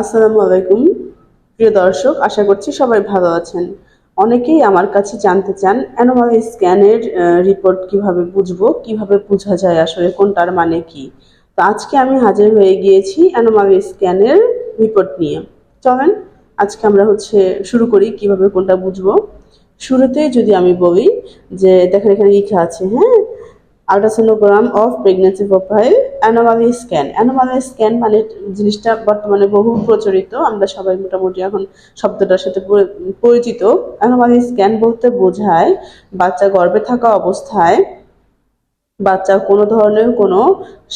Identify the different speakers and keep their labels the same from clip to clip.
Speaker 1: আসসালামু আলাইকুম। প্রিয় দর্শক, আশা করছি সবাই ভালো আছেন। অনেকেই আমার কাছে জানতে চান, অ্যানোমালি স্ক্যানের রিপোর্ট কীভাবে বুঝব, কীভাবে বোঝা যায় আসলে কোনটার মানে কি? তো আজকে আমি হাজির হয়ে গিয়েছি অ্যানোমালি স্ক্যানের রিপোর্ট নিয়ে। চলেন, আজকে আমরা হচ্ছে শুরু করি কীভাবে কোনটা বুঝব। শুরুতেই যদি আমি বলি যে, দেখেন এখানে লেখা আছে হ্যাঁ ultrasonogram of pregnancy profile anomaly scan. Anomaly scan মানে জিনিসটা বর্তমানে বহু প্রচলিত, আমরা সবাই মোটামুটি এখন শব্দটার সাথে পরিচিত। অ্যানোমালি স্ক্যান বলতে বোঝায় বাচ্চা গর্ভে থাকা অবস্থায় বাচ্চা কোনো ধরনের কোনো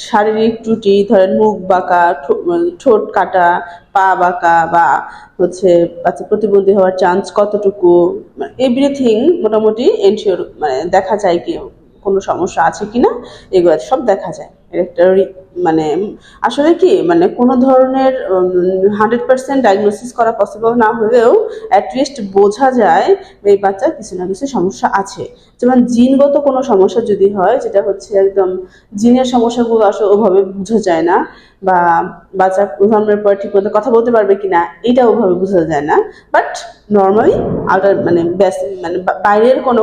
Speaker 1: শারীরিক ত্রুটি, ধরেন মুখ বাঁকা ঠোঁট কাটা, পা বাঁকা বা হচ্ছে বাচ্চা প্রতিবন্ধী হওয়ার চান্স কতটুকু এভরিথিং মোটামুটি এনশিওর মানে দেখা যায় কি কোনো সমস্যা আছে কিনা, এগুলো সব দেখা যায়। একটা মানে আসলে কি মানে কোনো ধরনের হান্ড্রেড পার্সেন্ট ডায়াগনোসিস করা পসিবল না হলেও অ্যাটলিস্ট বোঝা যায় এই বাচ্চার কিছু না কিছু সমস্যা আছে। যেমন জিনগত কোনো সমস্যা যদি হয়, যেটা হচ্ছে একদম জিনের সমস্যাগুলো আসলে ওভাবে বোঝা যায় না বা বাচ্চা জন্মের পর ঠিক মতো কথা বলতে পারবে কিনা, এটা ওভাবে বোঝা যায় না। বাট নর্মালি আলাদা মানে ব্যাস মানে বাইরের কোনো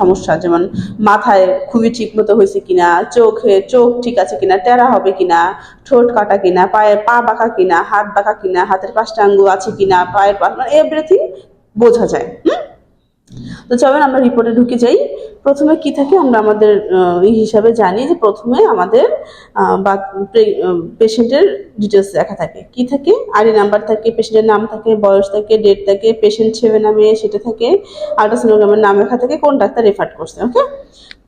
Speaker 1: সমস্যা, যেমন মাথায় খুবই ঠিক মতো হয়েছে কিনা, চোখে, চোখ ঠিক আছে কিনা, টেরা হবে কিনা, ঠোঁট কাটা কিনা, পায়ে পা বাঁকা কিনা, হাত বাঁকা কিনা, হাতের পাঁচটা আঙ্গুল আছে কিনা, পায়ের পা এভরিথিং বোঝা যায়, হুম? তো চলেন আমরা রিপোর্টে ঢুকে যাই। প্রথমে কি থাকে আমরা আমাদের হিসাবে জানি যে প্রথমে আমাদের পেশেন্টের ডিটেলস লেখা থাকে। কি থাকে? আইডি নাম্বার থাকে পেশেন্টের নাম থাকে, বয়স থাকে ডেট থাকে পেশেন্ট ছেলে নামে সেটা থাকে আল্ট্রাসোনোগ্রামের নাম লেখা থাকে কোন ডাক্তার রেফার করছে ওকে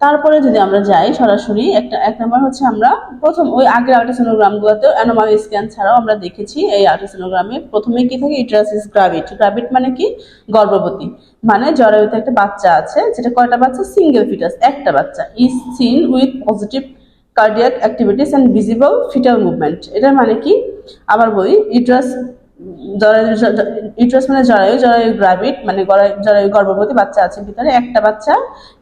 Speaker 1: তারপরে যদি আমরা যাই সরাসরি, একটা, এক নম্বর হচ্ছে আমরা প্রথম ওই আগের আল্ট্রাসোনোগ্রামগুলোতে অ্যানোমালি স্ক্যান ছাড়াও আমরা দেখেছি এই আল্ট্রাসোনোগ্রামে প্রথমে কি থাকে? ইউট্রাসিস গ্রাভিট। গ্রাভিট মানে কি? গর্ভবতী। মানে জরায়ুতে একটা বাচ্চা আছে, যেটা কয়টা বাচ্চা? সিঙ্গেল ফিটাস একটা বাচ্চা। Is seen with positive cardiac activities and visible foetal movement এটার মানে কি? আবার বই ইউট্রাস জরায়ু ইউট্রাস মানে জরায়ু জরায়ু গ্রাভিট মানে জরায়ু গর্ভবতী বাচ্চা আছে ভিতরে, একটা বাচ্চা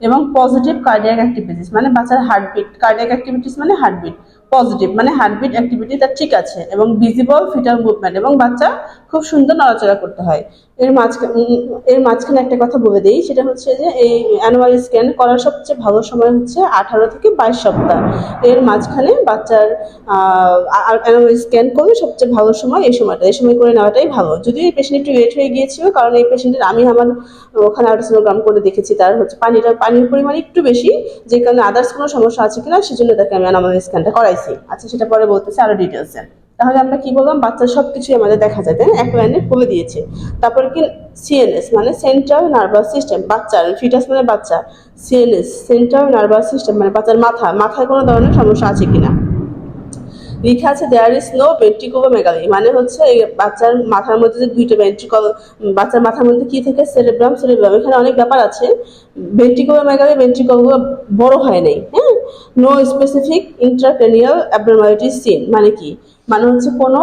Speaker 1: এবং পজিটিভ কার্ডিয়াক অ্যাক্টিভিটিস মানে বাচ্চার হার্টবিট কার্ডিয়াক অ্যাক্টিভিটিস মানে হার্টবিট পজিটিভ মানে হার্টবিট অ্যাক্টিভিটি তার ঠিক আছে এবং ভিজিবল ফিটাল মুভমেন্ট এবং বাচ্চা খুব সুন্দর নড়াচড়া করতে হয়। এর মাঝখানে এর মাঝখানে একটা কথা বলে দিই, সেটা হচ্ছে যে এই অ্যানুয়াল স্ক্যান করার সবচেয়ে ভালো সময় হচ্ছে আঠারো থেকে বাইশ সপ্তাহ। এর মাঝখানে বাচ্চার অ্যানুয়াল স্ক্যান করলে সবচেয়ে ভালো সময় এই সময়টা। এই সময় করে নেওয়াটাই ভালো। যদিও এই পেশেন্ট একটু ওয়েট হয়ে গিয়েছিল, কারণ এই পেশেন্টের আমি আমার ওখানে আল্ট্রাসোনোগ্রাম করে দেখেছি, তার হচ্ছে পানিটা, পানির পরিমাণ একটু বেশি, যে কারণে আদার্স কোনো সমস্যা আছে কিনা, সেজন্য তাকে আমি অ্যানুয়াল স্ক্যানটা করাইছি। আচ্ছা সেটা পরে বলতেছি আরও ডিটেলসে তাহলে আমরা কি বললাম বাচ্চার সব কিছুই আমাদের দেখা যায়, তাই? এক লাইনে বলে দিয়েছে। তারপরে কি? সিএনএস মানে সেন্ট্রাল নার্ভাস সিস্টেম বাচ্চার ফিটাস মানে বাচ্চা। সিএনএস সেন্ট্রাল নার্ভাস সিস্টেম মানে বাচ্চার মাথা, মাথায় কোনো ধরনের সমস্যা আছে কিনা? লেখা আছে দেয়ার ইজ নো ভেন্ট্রিকোমেগালি মানে হচ্ছে বাচ্চার মাথার মধ্যে যে দুইটা ভেন্ট্রিকল বাচ্চার মাথার মধ্যে কি থাকে? সেরেব্রাম সেরেব্রাম এখানে অনেক ব্যাপার আছে। ভেন্ট্রিকোমেগালি ভেন্ট্রিকলগুলো বড় হয় নাই হ্যাঁ? No specific intracranial abnormality seen মানে কি? মানে হচ্ছে কোনো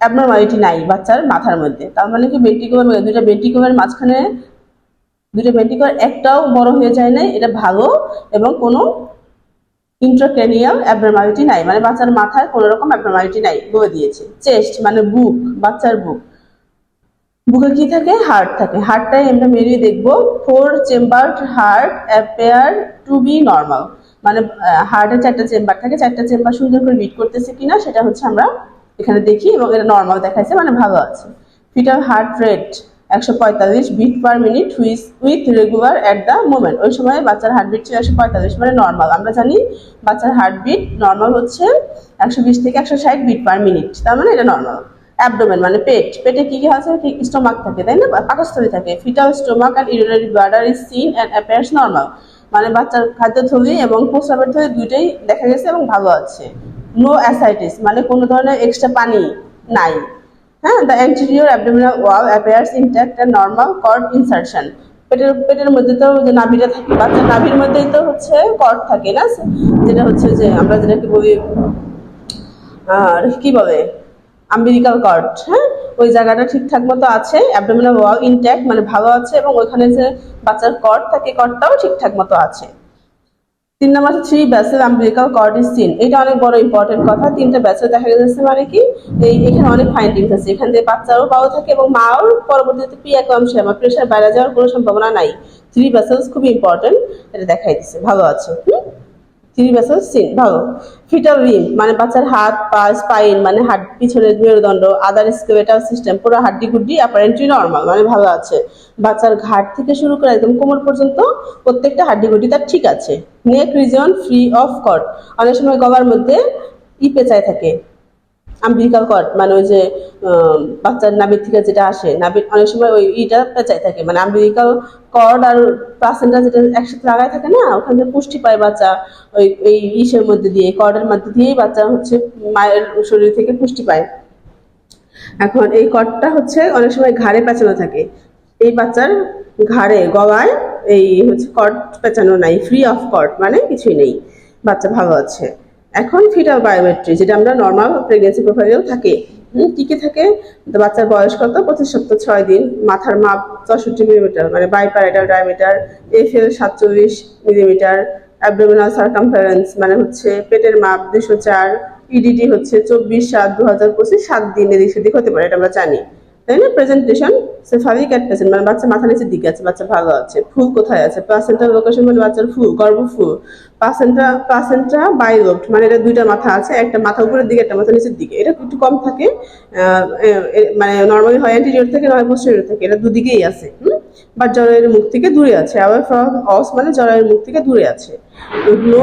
Speaker 1: অ্যাবনর্মালিটি নাই বাচ্চার মাথার মধ্যে। তার মানে কি ভেন্ট্রিকোমের দুইটা ভেন্ট্রিকোমের মাঝখানে দুটো ভেন্ট্রিকল একটাও বড় হয়ে যায় নাই, এটা ভালো এবং কোনো ইন্ট্রাক্রেনিয়াল অ্যাবনর্মালিটি নাই মানে বাচ্চার মাথায় কোনো রকম অ্যাবনর্মালিটি নাই, বলে দিয়েছে। চেস্ট মানে বুক বাচ্চার বুক বুকে কি থাকে? হার্ট থাকে। হার্টটাই আমরা মেরিয়ে দেখব four chamber heart appear to be normal মানে হার্টের চারটা চেম্বার থাকে, চারটা চেম্বার সুন্দর করে বিট করতেছে কিনা, সেটা হচ্ছে আমরা এখানে দেখি, এবং এটা নর্মাল দেখাচ্ছে মানে ভালো আছে। ফিটাল হার্ট রেট একশো পঁয়তাল্লিশ বিট পার মিনিট হুইস with regular at the moment ওই সময় বাচ্চার হার্টবিট ছিল একশো পঁয়তাল্লিশ মানে নর্মাল আমরা জানি বাচ্চার হার্টবিট নর্মাল হচ্ছে একশো বিশ থেকে একশো ষাট বিট পার মিনিট তার মানে এটা নর্মাল অ্যাবডোমেন মানে পেট। পেটে কি কি আছে? কি স্টোমাক থাকে, তাই না? পাকস্থলী থাকে। Foetal stomach and urinary bladder is seen and appears normal মানে বাচ্চার খাদ্য খাদ্যথলি এবং প্রস্রাবের থলি দুইটাই দেখা গেছে এবং ভালো আছে। নো অ্যাসাইটিস মানে কোনো ধরনের এক্সট্রা পানি নাই। হ্যাঁ the anterior abdominal wall appears intact and normal cord insertion পেটের পেটের মধ্যে তো যে নাভিটা থাকে বাচ্চার নাভির মধ্যেই তো হচ্ছে কর্ড থাকে না? যেটা হচ্ছে যে আমরা যেটাকে বলি আর কি বলে? আম্বিলিকাল কর্ড হ্যাঁ? ওই জায়গাটা ঠিকঠাক মতো আছে অ্যাবডোমিনাল ওয়াল ইনট্যাক্ট মানে ভালো আছে, এবং ওইখানে যে বাচ্চার কর্ড থাকে কর্ডটাও ঠিকঠাক মতো আছে। তিন নম্বর three vessel umbilical cord seen এটা অনেক বড় ইম্পর্টেন্ট কথা। তিনটা ব্যাসেল দেখা গেছে মানে কি? এই এখানে অনেক ফাইন্ডিংস আছে। এখান থেকে বাচ্চারও পাওয়া থাকে এবং মাও পরবর্তীতে পি একাংশে আমার প্রেশার বাইরে যাওয়ার কোনো সম্ভাবনা নাই। থ্রি ব্যাসেলস খুবই ইম্পর্টেন্ট এটা দেখাই দিচ্ছে ভালো আছে। হুম? থ্রি সিন ভালো ফিটাল রিম মানে বাচ্চার হাত, পা স্পাইন মানে হাত পিছনের মেরুদণ্ড আদার স্কেলেটাল সিস্টেম পুরো হাড্ডি গুড্ডি অ্যাপারেন্টলি নর্মাল মানে ভালো আছে। বাচ্চার ঘাট থেকে শুরু করে একদম কোমর পর্যন্ত প্রত্যেকটা হাড্ডি গুড্ডি তার ঠিক আছে। Neck region free of cord অনেক সময় গলার মধ্যে ই পেঁচায় থাকে। আম্বিলিকাল কর্ড মানে ওই যে বাচ্চার নাভির থেকে যেটা আসে, নাভির অনেক সময় ওই ইটা পেঁচাই থাকে মানে আম্বিলিকাল কর্ড আর প্লাসেন্টা যেটা একসাথে লাগাই থাকে না, ওখান থেকে পুষ্টি পায় বাচ্চা, ওই, এই ইসের মধ্যে দিয়ে কর্ডের মধ্যে দিয়েই বাচ্চা হচ্ছে মায়ের শরীর থেকে পুষ্টি পায়। এখন এই কর্ডটা হচ্ছে অনেক সময় ঘাড়ে পেঁচানো থাকে, এই বাচ্চার ঘাড়ে, গলায় এই হচ্ছে কর্ড পেঁচানো নাই ফ্রি অফ কর্ড মানে কিছুই নেই, বাচ্চা ভালো আছে। এখন ফিটাল বায়োমেট্রি যেটা আমরা নর্মাল প্রেগনেন্সি প্রোফাইলেও থাকে। কি কি থাকে? বাচ্চার বয়স কত? পঁচিশ সপ্তাহ, ছয় দিন। মাথার মাপ চৌষট্টি মিলিমিটার মানে বাইপ্যারাইটাল ডায়ামিটার এফএল সাতচল্লিশ মিলিমিটার অ্যাবডোমিনাল সার্কামফারেন্স মানে হচ্ছে পেটের মাপ দুশো চার ইডিটি হচ্ছে চব্বিশ সাত দু হাজার পঁচিশ, সাত দিন এদিক সেদিক হতে পারে, এটা আমরা জানি। তাই না? প্রেজেন্টেশন সে সেফালিক অ্যাট প্রেজেন্ট মানে বাচ্চা মাথা নিচের দিকে আছে, বাচ্চা ভালো আছে, ফুল কোথায় আছে? প্লাসেন্টার লোকেশন মানে বাচ্চার ফুল গর্ভ ফুল প্লাসেন্টা প্লাসেন্টা বাইলোপ্ট মানে এটা দুইটা মাথা আছে, একটা মাথা উপরের দিকে, একটা মাথা নিচের দিকে। এটা একটু কম থাকে মানে নর্মালি হয় অ্যান্টিরিয়র থেকে, নয় পোস্টেরিয়র থেকে, এটা দুদিকেই আছে বাট জরায়ের মুখ থেকে দূরে আছে আবার ফ্রম অস মানে জরায়ের মুখ থেকে দূরে আছে। No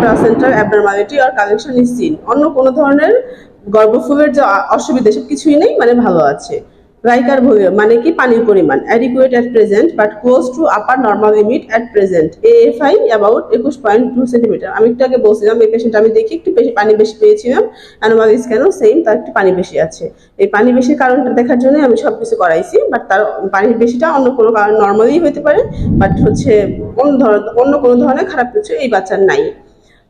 Speaker 1: placental abnormality or collection is seen অন্য কোনো ধরনের গর্ভফুলের যে অসুবিধা সব কিছুই নেই মানে ভালো আছে। রাইকার মানে কি পানির পরিমাণ adequate at present but close to upper normal limit at present AFI about একুশ পয়েন্ট টু সেন্টিমিটার আমি একটু আগে বলছিলাম, এই পেশেন্ট আমি দেখি, একটু বেশি পানি বেশি পেয়েছিলাম অ্যানোমালিস কেন? সেম তার একটু পানি বেশি আছে। এই পানি বেশির কারণটা দেখার জন্য আমি সব কিছু করাইছি বাট তার পানির বেশিটা অন্য কোনো কারণ নর্মালি হতে পারে বাট হচ্ছে অন্য ধরনের, অন্য কোনো ধরনের খারাপ কিছু এই বাচ্চার নাই।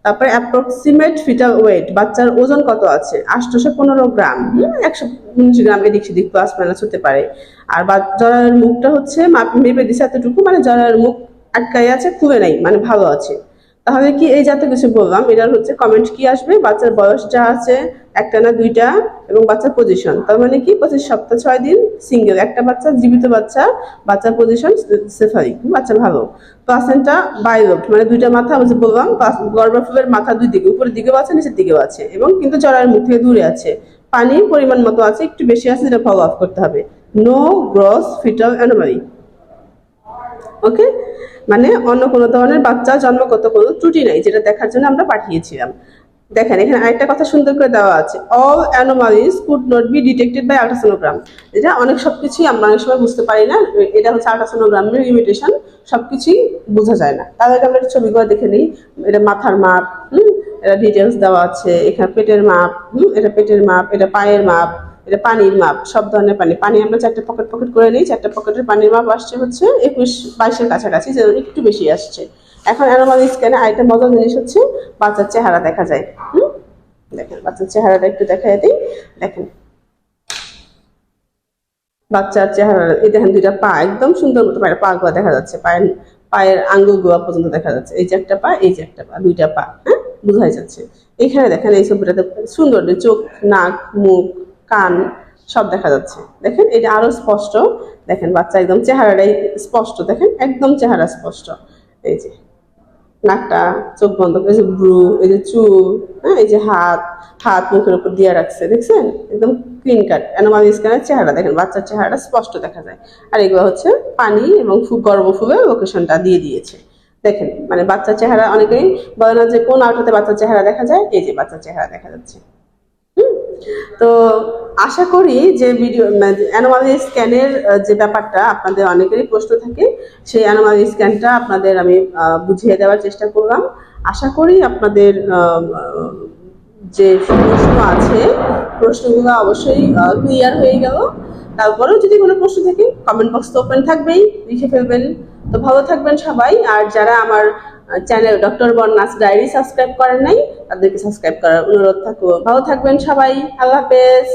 Speaker 1: তারপরে অ্যাপ্রক্সিমেট ফিটাল ওয়েট বাচ্চার ওজন কত আছে? আষ্টশো পনেরো গ্রাম। একশো উনিশ গ্রাম এদিক সেদিক প্লাস মাইনাস হতে পারে। আর বা, জরার মুখটা হচ্ছে মাপ- দিছে এতটুকু মানে জরার মুখ আটকাই আছে, খুলে নাই মানে ভালো আছে। তাহলে কি এই জাতীয় কিছু বললাম? এটার হচ্ছে কমেন্ট কি আসবে? বাচ্চার বয়স যা আছে, একটা না দুইটা, এবং বাচ্চার পজিশন তার মানে কি? পঁচিশ সপ্তাহ, ছয় দিন সিঙ্গেল একটা বাচ্চা, জীবিত বাচ্চা, বাচ্চার পজিশন সেফারিক বাচ্চা ভালো। প্লাসেন্টা বাইলোপ্ট মানে দুইটা মাথা যে বললাম গর্ভফুলের মাথা দুই দিকে, উপরের দিকেও আছে, নিচের দিকেও আছে, এবং কিন্তু জরায়ের মুখ থেকে দূরে আছে। পানির পরিমাণ মতো আছে, একটু বেশি আছে, যেটা ফলো আপ করতে হবে। No gross foetal anomaly okay? মানে অন্য কোনো ধরনের বাচ্চা জন্মগত কোনো ত্রুটি নাই, যেটা দেখার জন্য আমরা পাঠিয়েছিলাম। দেখেন, এখানে আরেকটা কথা সুন্দর করে দেওয়া আছে। All anomalies could not be detected by ultrasonogram এটা অনেক সবকিছুই আমরা অনেক সময় বুঝতে পারি না, এটা হচ্ছে আল্ট্রাসোনোগ্রামের লিমিটেশন সবকিছুই বোঝা যায় না। তার আগে আমরা ছবিগুলো দেখে নিই। এটা মাথার মাপ, হুম? এটা ডিটেলস দেওয়া আছে, এখানে পেটের মাপ, হুম? এটা পেটের মাপ, এটা পায়ের মাপ। এটা পানির মাপ, সব ধরনের পানি। পানি আমরা চারটে পকেট পকেট করে নিই, চারটে পকেটের পানির মাপ আসছে হচ্ছে একুশ, বাইশের কাছাকাছি যে একটু বেশি আসছে। এখন অ্যানোমালি স্ক্যানে আরেকটা মজার জিনিস হচ্ছে বাচ্চার চেহারা দেখা যায়। হুম? দেখেন, বাচ্চার চেহারাটা একটু দেখা দিই। দেখেন। বাচ্চার চেহারা এই দেখেন দুইটা পা, একদম সুন্দর মতো পায়ের পা গুলা দেখা যাচ্ছে। পায়ের পায়ের আঙ্গুলগুলা পর্যন্ত দেখা যাচ্ছে। এই যে একটা পা, এই যে একটা পা, দুইটা পা হ্যাঁ? বোঝাই যাচ্ছে। এখানে দেখেন এই ছবিটাতে সুন্দর চোখ, নাক, মুখ কান সব দেখা যাচ্ছে। দেখেন, এটা আরও স্পষ্ট। দেখেন, বাচ্চা একদম চেহারাটাই স্পষ্ট। দেখেন, একদম চেহারা স্পষ্ট। এই যে, নাকটা, চোখ বন্ধ করে যে ব্রু, এই যে চুল হ্যাঁ এই যে হাত হাত মুখের উপর দিয়ে রাখছে, দেখছেন? একদম ক্লিন কাট অ্যানোমালি স্ক্যানের চেহারা। দেখেন, বাচ্চার চেহারাটা স্পষ্ট দেখা যায়। আর এগুলো হচ্ছে পানি এবং ফু গর্ভফুলের লোকেশনটা দিয়ে দিয়েছে। দেখেন মানে বাচ্চার চেহারা, অনেকেই বলে না যে কোন আউটাতে বাচ্চার চেহারা দেখা যায়? এই যে, বাচ্চার চেহারা দেখা যাচ্ছে? তো আশা করি যে ভিডিও অ্যানোমালি স্ক্যানের যে ব্যাপারটা আপনাদের অনেকেরই প্রশ্ন থাকে, সেই অ্যানোমালি স্ক্যানটা আপনাদের আমি বুঝিয়ে দেওয়ার চেষ্টা করলাম। আশা করি আপনাদের যে প্রশ্ন আছে, প্রশ্নগুলো অবশ্যই ক্লিয়ার হয়ে গেল। তারপরেও যদি কোনো প্রশ্ন থাকে কমেন্ট বক্স তো ওপেন থাকবেই, লিখে ফেলবেন। তো ভালো থাকবেন সবাই, আর যারা আমার channel doctor Barna's diary subscribe করেন নাই, তাদেরকে সাবস্ক্রাইব করার অনুরোধ থাকব। ভালো থাকবেন সবাই, আল্লাহ হাফেজ।